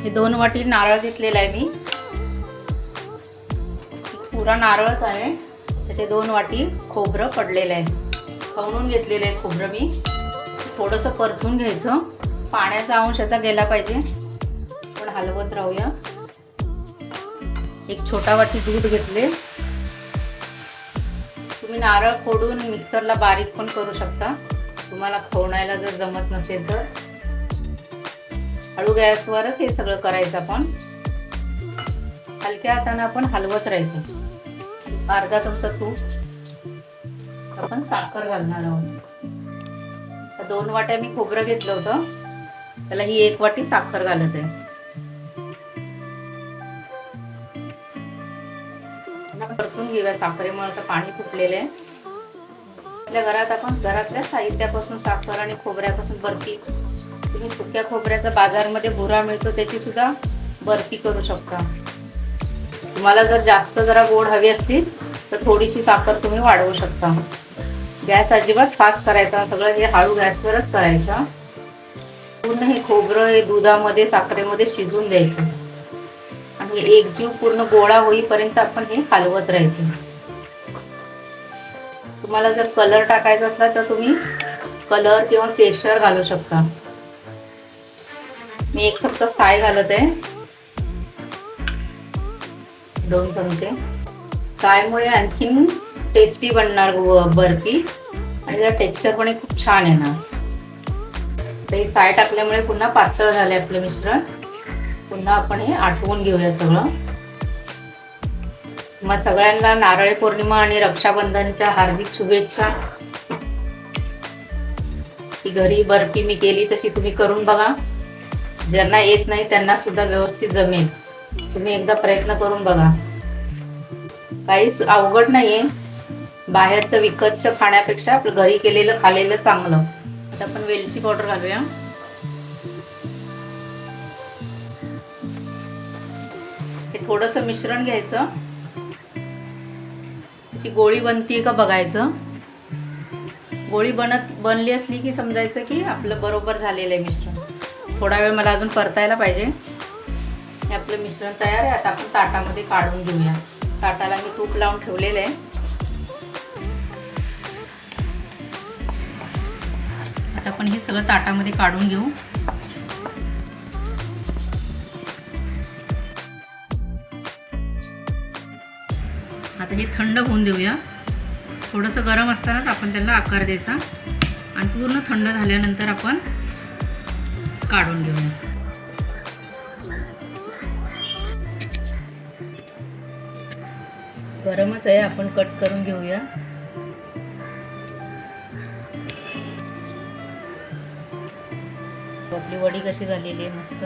हे दोन वाटी नारळ घेतलेला आहे मी. पुरा नारळच आहे. त्याचे दोन वाटी खोबरं पडलेलं आहे. खवणून घेतलेलं आहे खोबरं मी. थोडंसं परतून घ्यायचं. पाण्याचा अंश याचा गेला पाहिजे. पण हलवत राहूया. एक छोटा वाटी दूध घेतले. तुम्ही नारळ फोडून मिक्सरला बारीक पण करू शकता. तुम्हाला खवणायला जर जमत नसेल तर. हळू गॅसवरच हे सगळं करायचं आपण. हलक्या हाताने आपण हलवत राहायचं. अर्धा चमचा तूप आपण साखर घालणार आहोत. तर दोन वाट्या मी खोबरं घेतलं होतं. त्याला ही एक वाटी साखर घालत आहे. परतून घेऊया. साखरेमुळे तर पाणी सुटलेलं आहे. आपल्या घरात आपण घरातल्या साहित्यापासून साखर आणि खोबऱ्यापासून बर्फी तुम्ही सुक्या खोबऱ्याचा बाजारमध्ये भुरा मिळतो त्याची सुद्धा बर्फी करू शकता. तुम्हाला जर जास्त जरा गोड हवी असतील तर थोडीशी साखर तुम्ही वाढवू शकता. गॅस अजिबात फास्ट करायचा सगळं हे हळू गॅसवरच करायचा. पूर्ण हे खोबरं हे दुधामध्ये साखरेमध्ये शिजून द्यायचं. आणि एकजीव पूर्ण गोळा होईपर्यंत आपण हे हलवत राहायचं. तुम्हाला जर कलर टाकायचा असला तर तुम्ही कलर किंवा टेक्स्चर घालू शकता. मी एक चमचा साय घालत. आहे दोन चमचे. सायमुळे आणखीन टेस्टी बनणार बर्फी. आणि त्याला टेक्स्चर पण हे खूप छान येणार तर हे साय टाकल्यामुळे पुन्हा पातळ झाले आपलं मिश्रण. पुन्हा आपण हे आठवून घेऊया सगळं. मग सगळ्यांना नारळी पौर्णिमा आणि रक्षाबंधनच्या हार्दिक शुभेच्छा. ही घरी बर्फी मी केली तशी तुम्ही करून बघा. ज्यांना येत नाही त्यांना सुद्धा व्यवस्थित जमेल. तुम्ही एकदा प्रयत्न करून बघा. काहीच अवघड नाही बाहेरचं विकतचं खाण्यापेक्षा आपलं घरी केलेलं खाल्लेलं चांगलं. आता आपण वेलची पावडर घालूया. हे थोडंसं मिश्रण घ्यायचं. त्याची गोळी बनतीये का बघायचं. गोळी बनत बनली असली की समजायचं की आपलं बरोबर झालेलं आहे मिश्रण. थोडा वेळ मला अजून परतायला पाहिजे. हे आपलं मिश्रण तयार आहे. आता आपण ताटामध्ये काढून घेऊया. ताटाला मी तूप लावून ठेवलेलं आहे. आता आपण हे सगळं ताटामध्ये काढून घेऊ. आता हे थंड होऊन देऊया. थोडंसं गरम असतानाच आपण त्याला आकार द्यायचा. आणि पूर्ण थंड झाल्यानंतर आपण काढून घेऊया गरमच आहे आपण कट करून घेऊया. आपली वडी कशी झालेली आहे मस्त.